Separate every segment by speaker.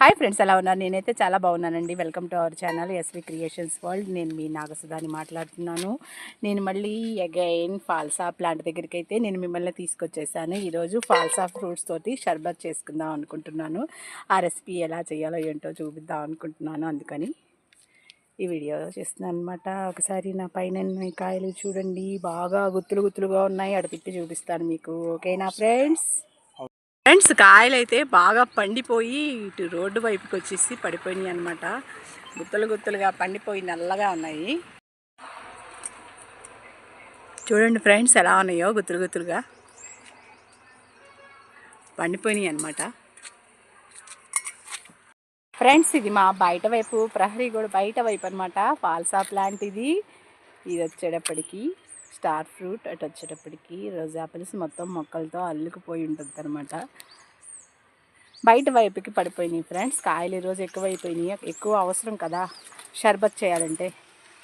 Speaker 1: Hi friends ఎలా ఉన్నారు? నేనైతే చాలా బాగున్నానండి. Welcome to our channel SV creations world నేను మీ నాగసుధాని మాట్లాడుతున్నాను. నేను మళ్ళీ అగైన్ ఫాల్సా ప్లాంట్ దగ్గరికి అయితే నేను మిమ్మల్ని తీసుకొచ్చేసాను. ఈరోజు ఫాల్సా ఫ్రూట్స్ తోటి షర్బత్ చేసుకుందాం అనుకుంటున్నాను. ఆ రెసిపీ ఎలా చేయాలో ఏంటో చూపిద్దాం అనుకుంటున్నాను. అందుకని ఈ వీడియో చేస్తున్నాను అనమాట ఒకసారి నా పైన కాయలు చూడండి. బాగా గుత్తులు గుత్తులుగా ఉన్నాయి. అడిపిట్టి చూపిస్తాను మీకు. ఓకేనా ఫ్రెండ్స్ ఫ్రెండ్స్ కాయలు అయితే బాగా పండిపోయి ఇటు రోడ్డు వైపుకి వచ్చేసి పడిపోయినాయి అనమాట గుత్తలు గుత్తలుగా పండిపోయి నల్లగా ఉన్నాయి. చూడండి ఫ్రెండ్స్ ఎలా ఉన్నాయో గుత్తులు గుత్తులుగా పండిపోయినాయి అనమాట ఫ్రెండ్స్ ఇది మా బయట వైపు ప్రహరీ కూడా బయట వైపు అనమాట ఫాల్సా ప్లాంట్ ఇది. ఇది వచ్చేటప్పటికి స్టార్ ఫ్రూట్ అటు వచ్చేటప్పటికి రోజ్ యాపిల్స్ మొత్తం మొక్కలతో అల్లుకుపోయి ఉంటుంది అనమాట బయట వైపుకి పడిపోయినాయి ఫ్రెండ్స్. కాయలు ఈరోజు ఎక్కువైపోయినాయి. ఎక్కువ అవసరం కదా షర్బత్ చేయాలంటే.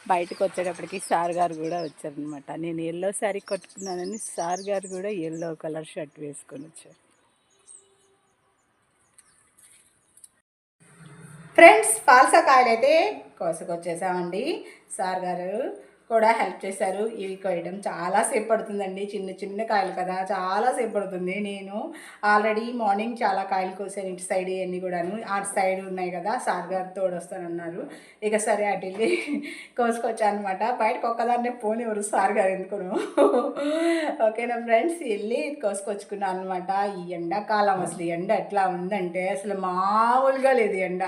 Speaker 1: బయటకు వచ్చేటప్పటికి సార్ గారు కూడా వచ్చారనమాట నేను ఎల్లో శారీ కట్టుకున్నానని సార్ గారు కూడా ఎల్లో కలర్ షర్ట్ వేసుకొని వచ్చారు. ఫ్రెండ్స్ పాల్సా కాయలు అయితే కోసుకొచ్చేసామండి. సార్ గారు కూడా హెల్ప్ చేశారు. ఇవి కోయడం చాలాసేపు పడుతుందండి. చిన్న చిన్న కాయలు కదా చాలాసేపు పడుతుంది. నేను ఆల్రెడీ మార్నింగ్ చాలా కాయలు కోసాను ఇటు సైడ్ ఇవన్నీ కూడాను. అటు సైడ్ ఉన్నాయి కదా సార్ గారు తోడొస్తానన్నారు. ఇక సరే అటు వెళ్ళి కోసుకొచ్చాను అనమాట బయటకు ఒక్కదాన్నే పోనివ్వరు సార్ గారు ఎందుకును. ఓకేనా ఫ్రెండ్స్? వెళ్ళి కోసుకొచ్చుకున్నాను అనమాట ఈ ఎండాకాలం అసలు ఎండ ఎట్లా ఉందంటే అసలు మామూలుగా లేదు ఎండ.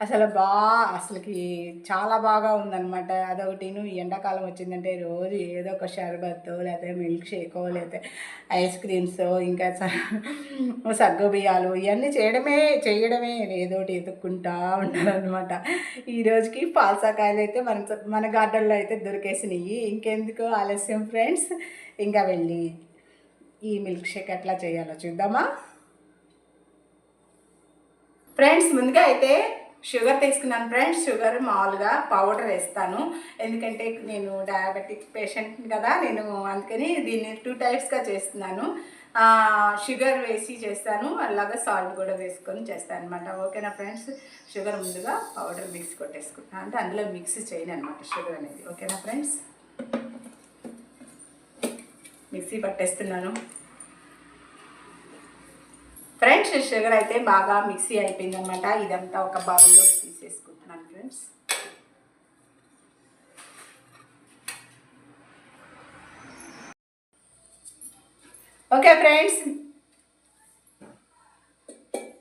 Speaker 1: అసలు బా అసలుకి చాలా బాగా ఉందన్నమాట. అదొకటి ఎండాకాలం వచ్చిందంటే రోజు ఏదో ఒక షర్బత్ లేకపోతే మిల్క్ షేకో లేకపోతే ఐస్ క్రీమ్స్ ఇంకా సగ్గు బియ్యాలు ఇవన్నీ చేయడమే చేయడమే ఏదో ఒకటి ఉంటారనమాట ఈ రోజుకి పాల్సాకాయలు అయితే మన మన గార్డెన్లో అయితే దొరికేసినాయి ఇంకెందుకు ఆలస్యం ఫ్రెండ్స్? ఇంకా వెళ్ళి ఈ మిల్క్ షేక్ ఎట్లా చేయాలో చూద్దామా? ఫ్రెండ్స్ ముందుగా అయితే షుగర్ తీసుకున్నాను ఫ్రెండ్స్. షుగర్ మామూలుగా పౌడర్ వేస్తాను. ఎందుకంటే నేను డయాబెటిక్ పేషెంట్ కదా నేను అందుకని దీన్ని టూ టైప్స్గా చేస్తున్నాను. షుగర్ వేసి చేస్తాను అలాగే సాల్ట్ కూడా వేసుకొని చేస్తాను అనమాట ఓకేనా ఫ్రెండ్స్? షుగర్ ముందుగా పౌడర్ మిక్స్ కొట్టేసుకుంటాను అంటే అందులో మిక్స్ చేయను అనమాట షుగర్ అనేది. ఓకేనా ఫ్రెండ్స్? మిక్సీ పట్టేస్తున్నాను. ఫ్రెండ్స్ షుగర్ అయితే బాగా మిక్సీ అయిపోయింది అనమాట ఇదంతా ఒక బౌల్లో తీసేసుకుంటున్నాను ఫ్రెండ్స్ ఓకే ఫ్రెండ్స్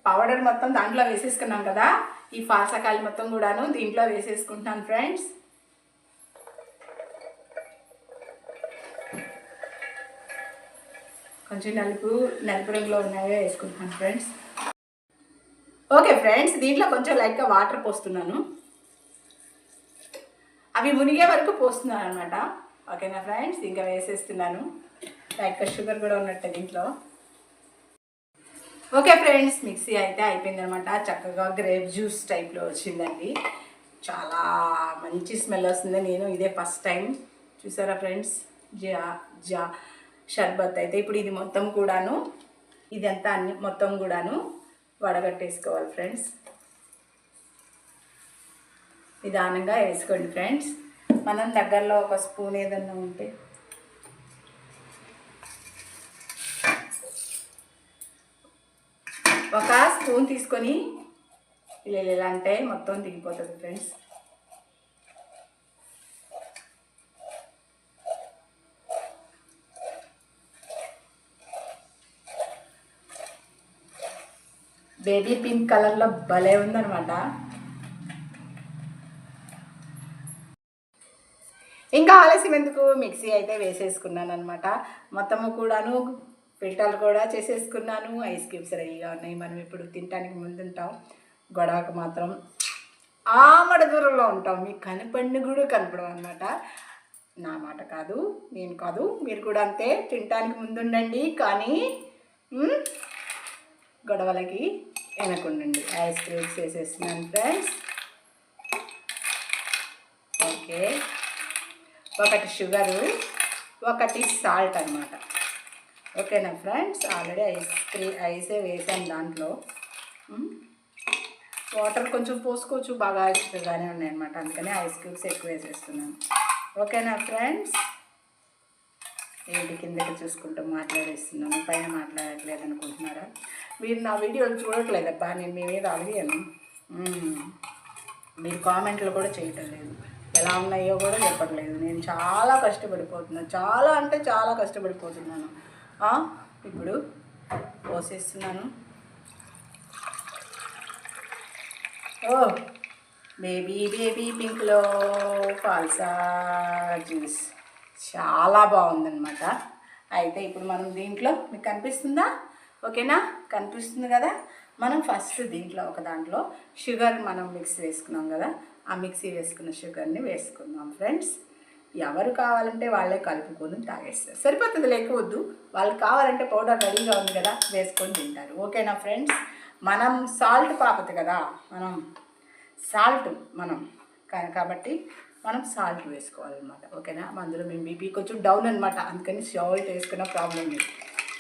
Speaker 1: పౌడర్ మొత్తం దాంట్లో వేసేసుకున్నాం కదా. ఈ పాసకాయలు మొత్తం కూడాను దీంట్లో వేసేసుకుంటున్నాను ఫ్రెండ్స్ కొంచెం నలుపు నలుపు రంగులో ఉన్నాయో వేసుకుంటున్నాను ఫ్రెండ్స్ ఓకే ఫ్రెండ్స్ దీంట్లో కొంచెం లైట్గా వాటర్ పోస్తున్నాను. అవి మునిగే వరకు పోస్తున్నాను అనమాట ఓకేనా ఫ్రెండ్స్ ఇంకా వేసేస్తున్నాను. లైట్గా షుగర్ కూడా ఉన్నట్టు దీంట్లో. ఓకే ఫ్రెండ్స్ మిక్సీ అయితే అయిపోయిందనమాట చక్కగా గ్రేప్ జ్యూస్ టైప్లో వచ్చిందండి. చాలా మంచి స్మెల్ వస్తుంది. నేను ఇదే ఫస్ట్ టైం చూసారా ఫ్రెండ్స్ జా జా. షర్బత్ అయితే ఇప్పుడు ఇది మొత్తం కూడాను ఇదంతా అన్ని మొత్తం కూడాను వడగట్టేసుకోవాలి ఫ్రెండ్స్. నిదానంగా వేసుకోండి ఫ్రెండ్స్. మనం దగ్గరలో ఒక స్పూన్ ఏదన్నా ఉంటే. ఒక స్పూన్ తీసుకొని ఇలా ఇలా అంటే మొత్తం దిగిపోతుంది ఫ్రెండ్స్. బేబీ పింక్ కలర్లో భలే ఉందనమాట ఇంకా ఆలస్యం ఎందుకు? మిక్సీ అయితే వేసేసుకున్నాను అనమాట మొత్తము కూడాను ఫిల్టర్లు కూడా చేసేసుకున్నాను. ఐస్ క్యూబ్స్ రెడీగా ఉన్నాయి. మనం ఇప్పుడు తినడానికి ముందుంటాం. గొడవకు మాత్రం ఆమడ దూరంలో ఉంటాం. మీకు కనపడిన కూడా కనపడం అనమాట నా మాట కాదు నేను కాదు. మీరు కూడా అంతే తినటానికి ముందుండండి. కానీ గొడవలకి వెనకుండండి. ఐస్ క్రీమ్స్ వేసేస్తున్నాను ఫ్రెండ్స్ ఓకే ఒకటి షుగరు ఒకటి సాల్ట్ అనమాట ఓకేనా ఫ్రెండ్స్ ఆల్రెడీ ఐస్ క్రీ ఐసే వేసాను దాంట్లో. Hmm? వాటర్ కొంచెం పోసుకోవచ్చు బాగా ఇష్టగానే ఉన్నాయి అనమాట అందుకని ఐస్ క్యూబ్స్ ఎక్కువ వేసేస్తున్నాను. ఓకేనా ఫ్రెండ్స్ ఏంటి? కిందకి చూసుకుంటూ మాట్లాడేస్తున్నాను. పైన మాట్లాడట్లేదు అనుకుంటున్నారా మీరు నా వీడియోలు చూడట్లేదబ్బా నేను మీ మీద అడిగాను మీరు కామెంట్లు కూడా చేయటం లేదు. ఎలా ఉన్నాయో కూడా చెప్పట్లేదు. నేను చాలా కష్టపడిపోతున్నాను చాలా అంటే చాలా కష్టపడిపోతున్నాను. ఇప్పుడు పోసేస్తున్నాను. ఓ బేబీ బేబీ పింక్లో ఫాల్సా జ్యూస్. చాలా బాగుందనమాట అయితే ఇప్పుడు మనం దీంట్లో మీకు కనిపిస్తుందా? ఓకేనా? కనిపిస్తుంది కదా? మనం ఫస్ట్ దీంట్లో ఒక దాంట్లో షుగర్ మనం మిక్స్ వేసుకున్నాం కదా? ఆ మిక్సీ వేసుకున్న షుగర్ని వేసుకుందాం ఫ్రెండ్స్. ఎవరు కావాలంటే వాళ్ళే కలుపుకొని తాగేస్తారు. సరిపోతుంది లేకపోవద్దు. వాళ్ళకి కావాలంటే పౌడర్ రెడీగా ఉంది కదా వేసుకొని తింటారు. ఓకేనా ఫ్రెండ్స్? మనం సాల్ట్ పాపతి కదా మనం సాల్ట్ మనం. కాబట్టి మనం సాల్ట్ వేసుకోవాలన్నమాట ఓకేనా? అందులో మేము బీపీ కొంచెం డౌన్ అనమాట అందుకని సాల్ట్ వేసుకున్న ప్రాబ్లం లేదు.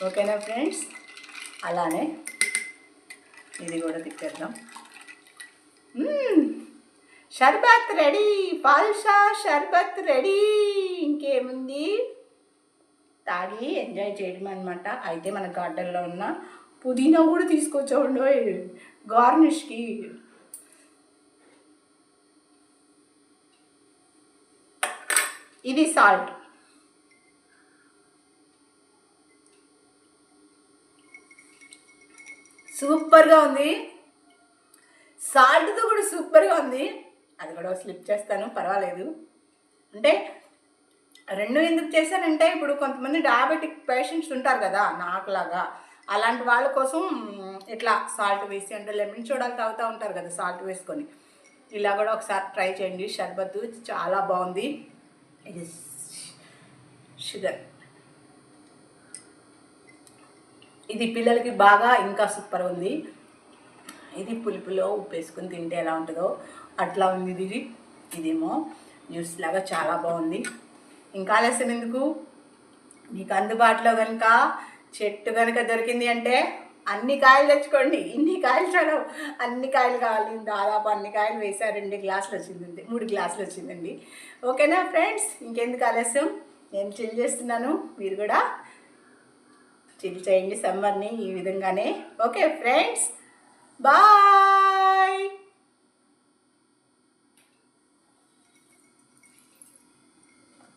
Speaker 1: ఓకేనా ఫ్రెండ్స్ అలానే ఇది కూడా తిప్పేద్దాం. Hmm. షర్బత్ రెడీ పాల్షా షర్బత్ రెడీ. ఇంకేముంది? తాగి ఎంజాయ్ చేయడం అనమాట అయితే మన గార్డెన్లో ఉన్న పుదీనా కూడా తీసుకొచ్చామండి గార్నిష్కి ఇది సాల్ట్ సూపర్గా ఉంది. సాల్ట్తో కూడా సూపర్గా ఉంది. అది కూడా స్లిప్ చేస్తాను పర్వాలేదు. అంటే రెండు ఎందుకు చేశానంటే ఇప్పుడు కొంతమంది డయాబెటిక్ పేషెంట్స్ ఉంటారు కదా నాకులాగా. అలాంటి వాళ్ళ కోసం ఇట్లా సాల్ట్ వేసి అంటే లెమన్ చూడాలి తాగుతూ ఉంటారు కదా సాల్ట్ వేసుకొని. ఇలా కూడా ఒకసారి ట్రై చేయండి. షర్బత్ చాలా బాగుంది. ఇది షుగర్ ఇది పిల్లలకి బాగా ఇంకా సూపర్ ఉంది. ఇది పులుపులో ఉప్పు వేసుకుని తింటే ఎలా ఉంటుందో అట్లా ఉంది ఇది. ఇదేమో జ్యూస్ లాగా చాలా బాగుంది. ఇంకా ఆలస్యం ఎందుకు? మీకు అందుబాటులో కనుక చెట్టు కనుక దొరికింది అంటే అన్ని కాయలు తెచ్చుకోండి. ఇన్ని కాయలు చాలా అన్ని కాయలు కావాలి. దాదాపు అన్ని కాయలు వేసా రెండు గ్లాసులు వచ్చిందండి. మూడు గ్లాసులు వచ్చిందండి. ఓకేనా ఫ్రెండ్స్? ఇంకెందుకు ఆలస్యం? నేను చిల్ చేస్తున్నాను. మీరు కూడా చిల్ చేయండి సమ్మర్ని ఈ విధంగానే. Okay friends? బాయ్!